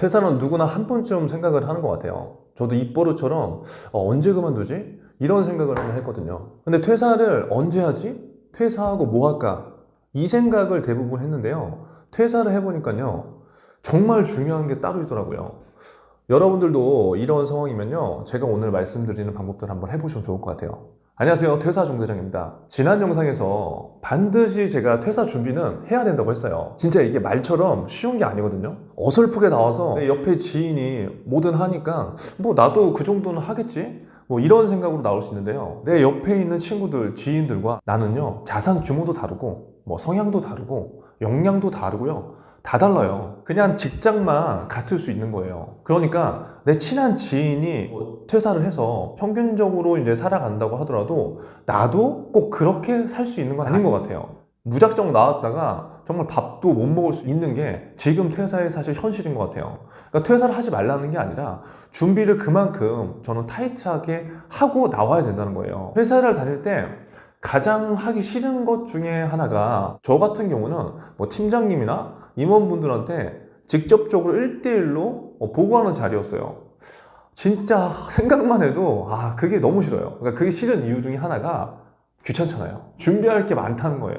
퇴사는 누구나 한 번쯤 생각을 하는 것 같아요. 저도 입버릇처럼 어, 언제 그만두지? 이런 생각을 한번 했거든요. 근데 퇴사를 언제 하지? 퇴사하고 뭐 할까? 이 생각을 대부분 했는데요. 퇴사를 해보니까요. 정말 중요한 게 따로 있더라고요. 여러분들도 이런 상황이면요. 제가 오늘 말씀드리는 방법들 한번 해보시면 좋을 것 같아요. 안녕하세요. 퇴사 중대장입니다. 지난 영상에서 반드시 제가 퇴사 준비는 해야 된다고 했어요. 진짜 이게 말처럼 쉬운 게 아니거든요. 어설프게 나와서 내 옆에 지인이 뭐든 하니까 뭐 나도 그 정도는 하겠지? 뭐 이런 생각으로 나올 수 있는데요. 내 옆에 있는 친구들, 지인들과 나는요. 자산 규모도 다르고 뭐 성향도 다르고 역량도 다르고요. 다 달라요. 그냥 직장만 같을 수 있는 거예요. 그러니까 내 친한 지인이 뭐 퇴사를 해서 평균적으로 이제 살아간다고 하더라도 나도 꼭 그렇게 살 수 있는 건 아닌 것 같아요. 무작정 나왔다가 정말 밥도 못 먹을 수 있는 게 지금 퇴사의 사실 현실인 것 같아요. 그러니까 퇴사를 하지 말라는 게 아니라 준비를 그만큼 저는 타이트하게 하고 나와야 된다는 거예요. 회사를 다닐 때 가장 하기 싫은 것 중에 하나가 저 같은 경우는 뭐 팀장님이나 임원분들한테 직접적으로 1대1로 보고하는 자리였어요. 진짜 생각만 해도 아 그게 너무 싫어요. 그러니까 그게 싫은 이유 중에 하나가 귀찮잖아요. 준비할 게 많다는 거예요.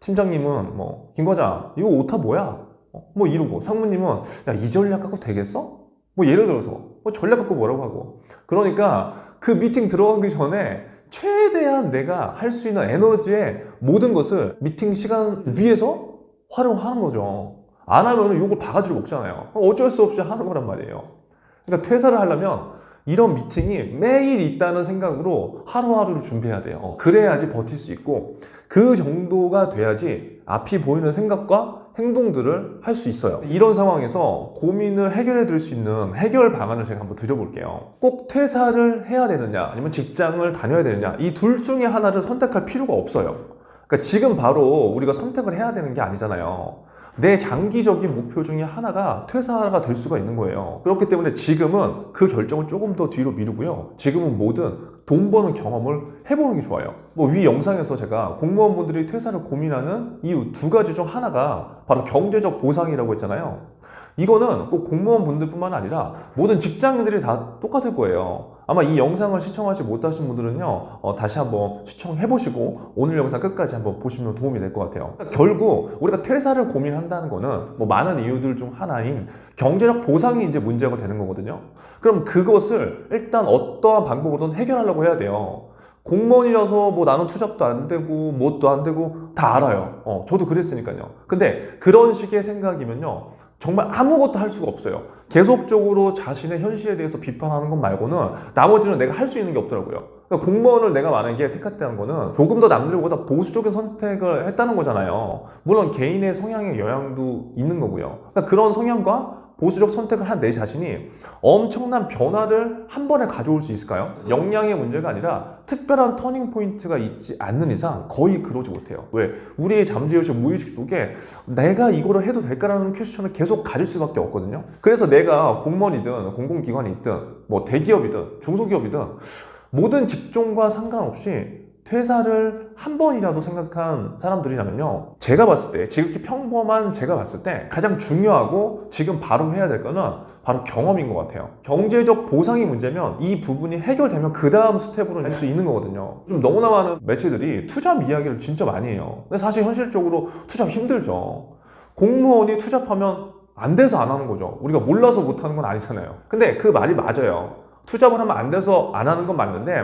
팀장님은 뭐 김 과장 이거 오타 뭐야? 어, 뭐 이러고 상무님은 야 이 전략 갖고 되겠어? 뭐 예를 들어서 뭐 전략 갖고 뭐라고 하고 그러니까 그 미팅 들어가기 전에 최대한 내가 할 수 있는 에너지의 모든 것을 미팅 시간 위에서 활용하는 거죠. 안 하면 욕을 바가지로 먹잖아요. 어쩔 수 없이 하는 거란 말이에요. 그러니까 퇴사를 하려면 이런 미팅이 매일 있다는 생각으로 하루하루를 준비해야 돼요. 그래야지 버틸 수 있고 그 정도가 돼야지 앞이 보이는 생각과 행동들을 할 수 있어요. 이런 상황에서 고민을 해결해 드릴 수 있는 해결 방안을 제가 한번 드려볼게요. 꼭 퇴사를 해야 되느냐 아니면 직장을 다녀야 되느냐 이 둘 중에 하나를 선택할 필요가 없어요. 그러니까 지금 바로 우리가 선택을 해야 되는 게 아니잖아요. 내 장기적인 목표 중에 하나가 퇴사가 될 수가 있는 거예요. 그렇기 때문에 지금은 그 결정을 조금 더 뒤로 미루고요. 지금은 뭐든 돈 버는 경험을 해보는 게 좋아요. 뭐 위 영상에서 제가 공무원분들이 퇴사를 고민하는 이유 두 가지 중 하나가 바로 경제적 보상이라고 했잖아요. 이거는 꼭 공무원 분들뿐만 아니라 모든 직장인들이 다 똑같을 거예요. 아마 이 영상을 시청하지 못하신 분들은요, 어, 다시 한번 시청해 보시고 오늘 영상 끝까지 한번 보시면 도움이 될 것 같아요. 그러니까 결국 우리가 퇴사를 고민한다는 거는 뭐 많은 이유들 중 하나인 경제적 보상이 이제 문제가 되는 거거든요. 그럼 그것을 일단 어떠한 방법으로든 해결하려고 해야 돼요. 공무원이라서 뭐 나는 투잡도 안 되고 뭣도 안 되고 다 알아요. 어, 저도 그랬으니까요. 근데 그런 식의 생각이면요. 정말 아무것도 할 수가 없어요. 계속적으로 자신의 현실에 대해서 비판하는 것 말고는 나머지는 내가 할 수 있는 게 없더라고요. 그러니까 공무원을 내가 만약에 택했다는 거는 조금 더 남들보다 보수적인 선택을 했다는 거잖아요. 물론 개인의 성향의 영향도 있는 거고요. 그러니까 그런 성향과 보수적 선택을 한 내 자신이 엄청난 변화를 한 번에 가져올 수 있을까요? 역량의 문제가 아니라 특별한 터닝 포인트가 있지 않는 이상 거의 그러지 못해요. 왜? 우리의 잠재의식 무의식 속에 내가 이거를 해도 될까라는 퀘스천을 계속 가질 수밖에 없거든요. 그래서 내가 공무원이든 공공기관이 있든 뭐 대기업이든 중소기업이든 모든 직종과 상관없이 퇴사를 한 번이라도 생각한 사람들이라면요. 제가 봤을 때, 지극히 평범한 제가 봤을 때 가장 중요하고 지금 바로 해야 될 거는 바로 경험인 것 같아요. 경제적 보상이 문제면 이 부분이 해결되면 그 다음 스텝으로 갈 수 있는 거거든요. 좀 너무나 많은 매체들이 투잡 이야기를 진짜 많이 해요. 근데 사실 현실적으로 투잡 힘들죠. 공무원이 투잡하면 안 돼서 안 하는 거죠. 우리가 몰라서 못 하는 건 아니잖아요. 근데 그 말이 맞아요. 투잡을 하면 안 돼서 안 하는 건 맞는데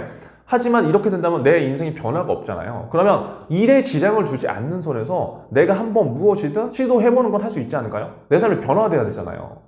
하지만 이렇게 된다면 내 인생이 변화가 없잖아요. 그러면 일에 지장을 주지 않는 선에서 내가 한번 무엇이든 시도해보는 건 할 수 있지 않을까요? 내 삶이 변화돼야 되잖아요.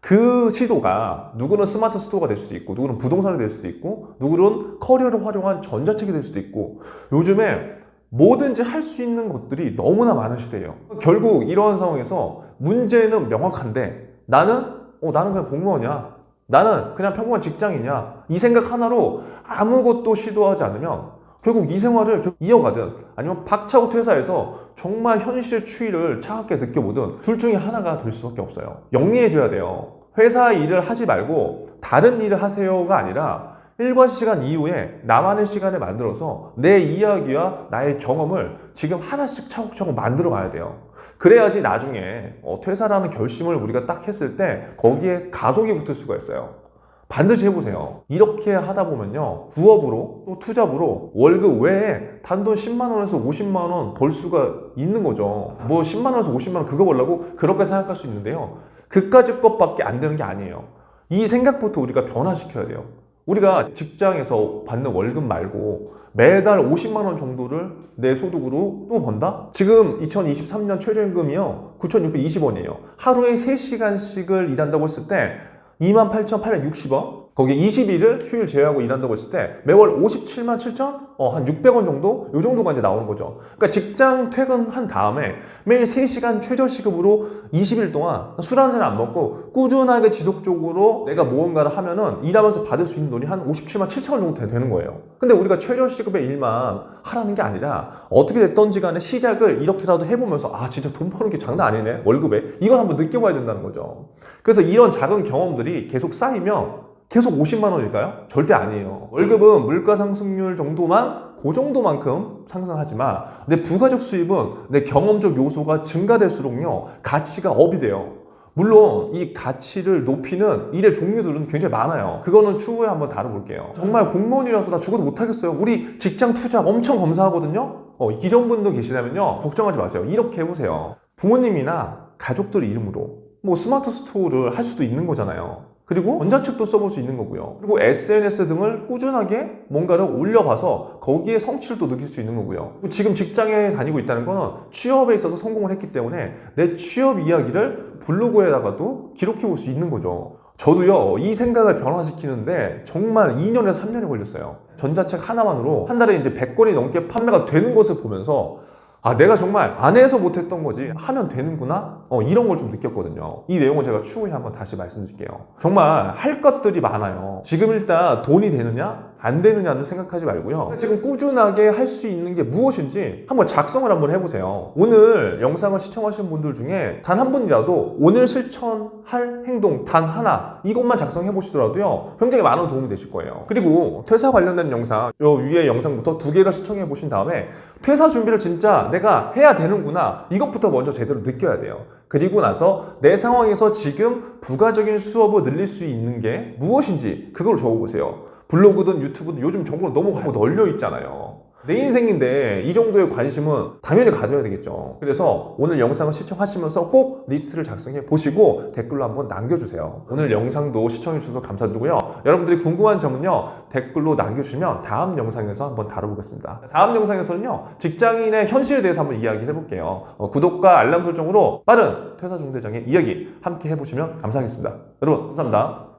그 시도가 누구는 스마트 스토어가 될 수도 있고 누구는 부동산이 될 수도 있고 누구는 커리어를 활용한 전자책이 될 수도 있고 요즘에 뭐든지 할 수 있는 것들이 너무나 많은 시대예요. 결국 이러한 상황에서 문제는 명확한데 나는 어, 나는 그냥 공무원이야. 나는 그냥 평범한 직장이냐? 이 생각 하나로 아무것도 시도하지 않으면 결국 이 생활을 이어가든 아니면 박차고 퇴사해서 정말 현실 추이를 차갑게 느껴보든 둘 중에 하나가 될 수밖에 없어요. 영리해져야 돼요. 회사 일을 하지 말고 다른 일을 하세요가 아니라 일과 시간 이후에 나만의 시간을 만들어서 내 이야기와 나의 경험을 지금 하나씩 차곡차곡 만들어 가야 돼요. 그래야지 나중에 어, 퇴사라는 결심을 우리가 딱 했을 때 거기에 가속이 붙을 수가 있어요. 반드시 해보세요. 이렇게 하다 보면요. 부업으로 또 투잡으로 월급 외에 단돈 10만 원에서 50만 원 벌 수가 있는 거죠. 뭐 10만 원에서 50만 원 그거 벌라고 그렇게 생각할 수 있는데요. 그까짓 것밖에 안 되는 게 아니에요. 이 생각부터 우리가 변화시켜야 돼요. 우리가 직장에서 받는 월급 말고 매달 50만 원 정도를 내 소득으로 또 번다? 지금 2023년 최저임금이요. 9,620원이에요. 하루에 3시간씩을 일한다고 했을 때 28,860원? 거기에 20일을 휴일 제외하고 일한다고 했을 때 매월 57만 7천? 어, 한 600원 정도? 요 정도가 이제 나오는 거죠. 그러니까 직장 퇴근한 다음에 매일 3시간 최저시급으로 20일 동안 술 한 잔 안 먹고 꾸준하게 지속적으로 내가 무언가를 하면은 일하면서 받을 수 있는 돈이 한 57만 7천 원 정도 되는 거예요. 근데 우리가 최저시급의 일만 하라는 게 아니라 어떻게 됐던지 간에 시작을 이렇게라도 해보면서 아, 진짜 돈 버는 게 장난 아니네. 월급에. 이걸 한번 느껴봐야 된다는 거죠. 그래서 이런 작은 경험들이 계속 쌓이면 계속 50만 원일까요? 절대 아니에요. 월급은 물가 상승률 정도만 그 정도만큼 상승하지만 내 부가적 수입은 내 경험적 요소가 증가될수록요 가치가 업이 돼요. 물론 이 가치를 높이는 일의 종류들은 굉장히 많아요. 그거는 추후에 한번 다뤄볼게요. 정말 공무원이라서 나 죽어도 못하겠어요. 우리 직장 투잡 엄청 검사하거든요. 어, 이런 분도 계시다면요 걱정하지 마세요. 이렇게 해보세요. 부모님이나 가족들 이름으로 뭐 스마트 스토어를 할 수도 있는 거잖아요. 그리고 전자책도 써볼 수 있는 거고요. 그리고 SNS 등을 꾸준하게 뭔가를 올려봐서 거기에 성취를 또 느낄 수 있는 거고요. 지금 직장에 다니고 있다는 거는 취업에 있어서 성공을 했기 때문에 내 취업 이야기를 블로그에다가도 기록해 볼 수 있는 거죠. 저도요, 이 생각을 변화시키는데 정말 2년에서 3년이 걸렸어요. 전자책 하나만으로 한 달에 이제 100권이 넘게 판매가 되는 것을 보면서 아, 내가 정말 안 해서 못했던 거지 하면 되는구나? 어, 이런 걸 좀 느꼈거든요. 이 내용은 제가 추후에 한번 다시 말씀드릴게요. 정말 할 것들이 많아요. 지금 일단 돈이 되느냐? 안 되느냐를 생각하지 말고요. 지금 꾸준하게 할 수 있는 게 무엇인지 한번 작성을 한번 해보세요. 오늘 영상을 시청하시는 분들 중에 단 한 분이라도 오늘 실천할 행동 단 하나 이것만 작성해 보시더라도요 굉장히 많은 도움이 되실 거예요. 그리고 퇴사 관련된 영상 요 위에 영상부터 두 개를 시청해 보신 다음에 퇴사 준비를 진짜 내가 해야 되는구나 이것부터 먼저 제대로 느껴야 돼요. 그리고 나서 내 상황에서 지금 부가적인 수업을 늘릴 수 있는 게 무엇인지 그걸 적어보세요. 블로그든 유튜브든 요즘 정보가 너무 널려 있잖아요. 내 인생인데 이 정도의 관심은 당연히 가져야 되겠죠. 그래서 오늘 영상을 시청하시면서 꼭 리스트를 작성해 보시고 댓글로 한번 남겨주세요. 오늘 영상도 시청해 주셔서 감사드리고요. 여러분들이 궁금한 점은요 댓글로 남겨주시면 다음 영상에서 한번 다뤄보겠습니다. 다음 영상에서는요 직장인의 현실에 대해서 한번 이야기를 해볼게요. 어, 구독과 알람 설정으로 빠른 퇴사 중대장의 이야기 함께 해보시면 감사하겠습니다. 여러분 감사합니다.